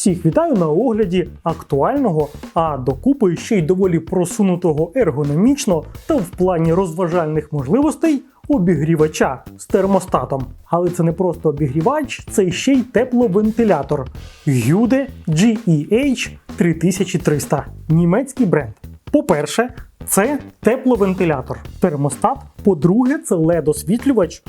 Всіх вітаю на огляді актуального, а докупи ще й доволі просунутого ергономічно та в плані розважальних можливостей обігрівача з термостатом. Але це не просто обігрівач, це ще й тепловентилятор Hude GEH 3300 німецький бренд. По-перше, це тепловентилятор, термостат. По-друге, це LED-освітлювач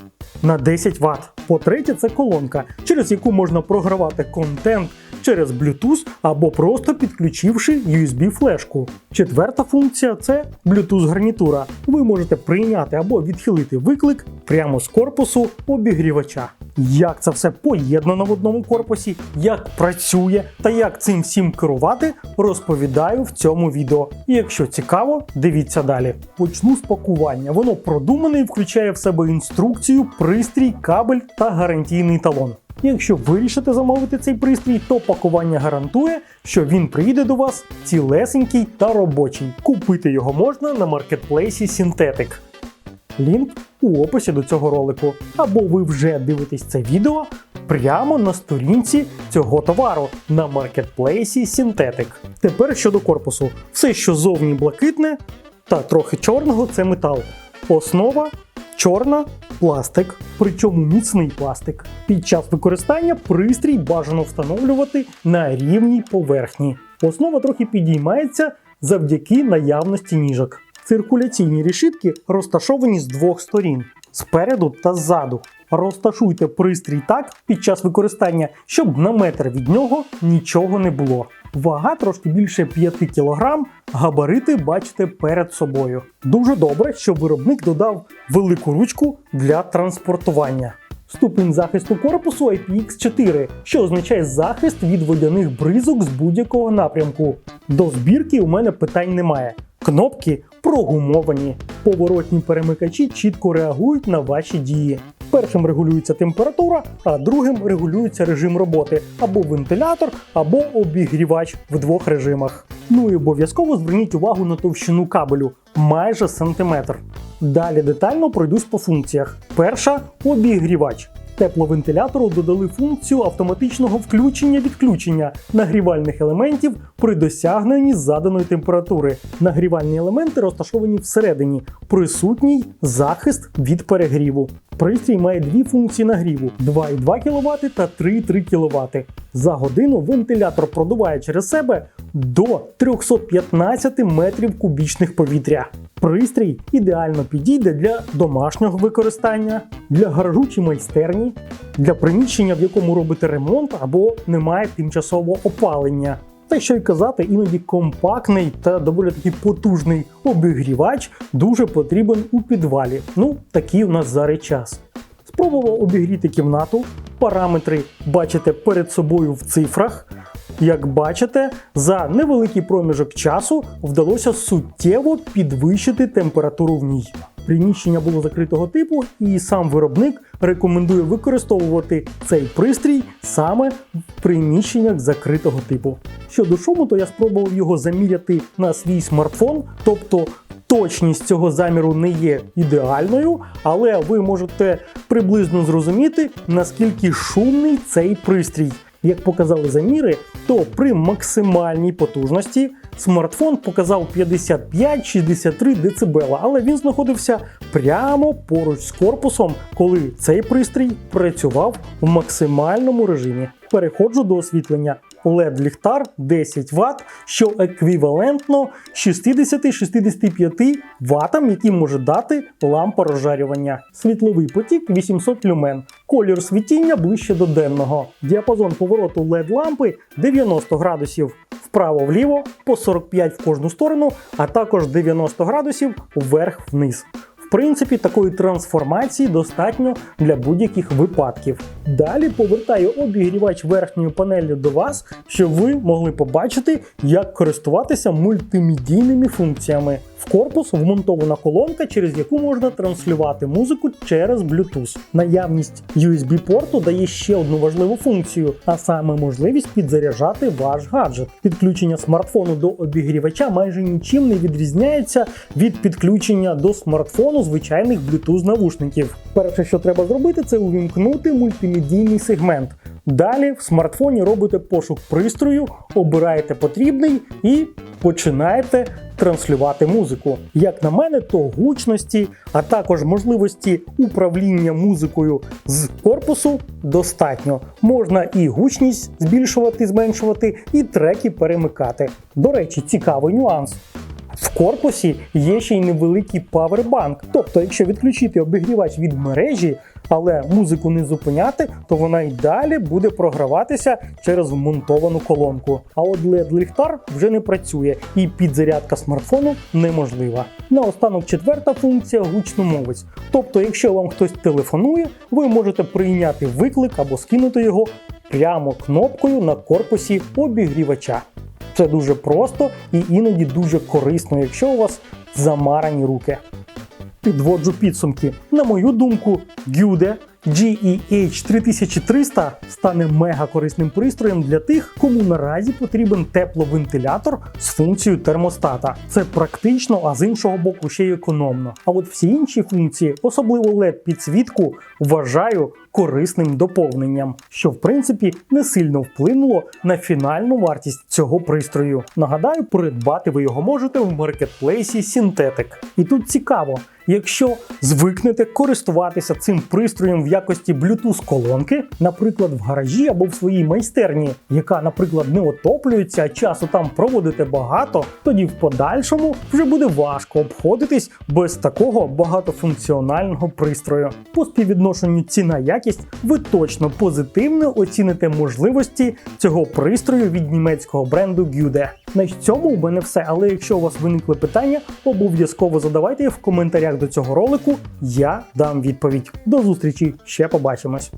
на 10 Вт. По-третє, це колонка, через яку можна програвати контент через Bluetooth або просто підключивши USB-флешку. Четверта функція це Bluetooth гарнітура. Ви можете прийняти або відхилити виклик прямо з корпусу обігрівача. Як це все поєднано в одному корпусі, як працює та як цим всім керувати, розповідаю в цьому відео. І якщо цікаво, дивіться далі. Почну з пакування. Воно продумане і включає в себе інструкцію, пристрій, кабель та гарантійний талон. Якщо вирішите замовити цей пристрій, то пакування гарантує, що він приїде до вас цілесенький та робочий. Купити його можна на маркетплейсі Synthetic. Лінк у описі до цього ролику. Або ви вже дивитесь це відео прямо на сторінці цього товару на маркетплейсі Synthetic. Тепер щодо корпусу, все, що зовні блакитне та трохи чорного, це метал. Основа чорна пластик, причому міцний пластик. Під час використання пристрій бажано встановлювати на рівній поверхні. Основа трохи підіймається завдяки наявності ніжок. Циркуляційні решітки розташовані з двох сторін спереду та ззаду. Розташуйте пристрій так під час використання, щоб на метр від нього нічого не було. Вага трошки більше 5 кг, габарити бачите перед собою. Дуже добре, що виробник додав велику ручку для транспортування. Ступінь захисту корпусу IPX4, що означає захист від водяних бризок з будь-якого напрямку. До збірки у мене питань немає. Кнопки прогумовані. Поворотні перемикачі чітко реагують на ваші дії. Першим регулюється температура, а другим регулюється режим роботи або вентилятор, або обігрівач в двох режимах. Ну і обов'язково зверніть увагу на товщину кабелю майже сантиметр. Далі детально пройдусь по функціях. Перша обігрівач. Тепловентилятору додали функцію автоматичного включення-відключення нагрівальних елементів при досягненні заданої температури. Нагрівальні елементи розташовані всередині, присутній захист від перегріву. Пристрій має дві функції нагріву: 2,2 кВт та 3,3 кВт. За годину вентилятор продуває через себе до 315 метрів кубічних повітря. Пристрій ідеально підійде для домашнього використання, для гаражу чи майстерні, для приміщення, в якому робите ремонт або немає тимчасового опалення. Та що й казати, іноді компактний та доволі таки потужний обігрівач дуже потрібен у підвалі. Ну, такий у нас зараз час. Спробував обігріти кімнату. Параметри бачите перед собою в цифрах. Як бачите, за невеликий проміжок часу вдалося суттєво підвищити температуру в ній. Приміщення було закритого типу, і сам виробник рекомендує використовувати цей пристрій саме в приміщеннях закритого типу. Щодо шуму, то я спробував його заміряти на свій смартфон, тобто точність цього заміру не є ідеальною, але ви можете приблизно зрозуміти, наскільки шумний цей пристрій. Як показали заміри, то при максимальній потужності смартфон показав 55-63 дБ, але він знаходився прямо поруч з корпусом, коли цей пристрій працював в максимальному режимі. Переходжу до освітлення. Led ліхтар 10 Вт, що еквівалентно 60-65 Вт, які може дати лампа розжарювання. Світловий потік 800 люмен. Колір світіння ближче до денного. Діапазон повороту led лампи 90 градусів вправо-вліво, по 45 в кожну сторону, а також 90 градусів вверх-вниз. Принципі, такої трансформації достатньо для будь-яких випадків. Далі повертаю обігрівач верхньою панелью до вас, щоб ви могли побачити, як користуватися мультимедійними функціями. В корпус вмонтована колонка, через яку можна транслювати музику через Bluetooth. Наявність USB-порту дає ще одну важливу функцію, а саме можливість підзаряджати ваш гаджет. Підключення смартфону до обігрівача майже нічим не відрізняється від підключення до смартфону звичайних Bluetooth навушників. Перше, що треба зробити, це увімкнути мультимедійний сегмент. Далі в смартфоні робите пошук пристрою, обираєте потрібний і починаєте транслювати музику. Як на мене, то гучності, а також можливості управління музикою з корпусу достатньо. Можна і гучність збільшувати, зменшувати, і треки перемикати. До речі, цікавий нюанс. В корпусі є ще й невеликий павербанк. Тобто, якщо відключити обігрівач від мережі, але музику не зупиняти, то вона й далі буде програватися через вмонтовану колонку. А от led ліхтар вже не працює, і підзарядка смартфону неможлива. Наостанок четверта функція гучномовець. Тобто, якщо вам хтось телефонує, ви можете прийняти виклик або скинути його прямо кнопкою на корпусі обігрівача. Це дуже просто і іноді дуже корисно, якщо у вас замарані руки. Підводжу підсумки. На мою думку, Gyude GEH 3300 стане мега корисним пристроєм для тих, кому наразі потрібен тепловентилятор з функцією термостата. Це практично, а з іншого боку ще й економно. А от всі інші функції, особливо led підсвітку, вважаю корисним доповненням, що в принципі не сильно вплинуло на фінальну вартість цього пристрою. Нагадаю, придбати ви його можете в маркетплейсі Synthetic. І тут цікаво, якщо звикнете користуватися цим пристроєм в якості Bluetooth колонки, наприклад, в гаражі або в своїй майстерні, яка, наприклад, не отоплюється, а часу там проводите багато, тоді в подальшому вже буде важко обходитись без такого багатофункціонального пристрою. По співвідношенню ціна якість ви точно позитивно оціните можливості цього пристрою від німецького бренду Gyude. На цьому у мене все. Але якщо у вас виникли питання, обов'язково задавайте їх в коментарях до цього ролику. Я дам відповідь. До зустрічі, ще побачимось.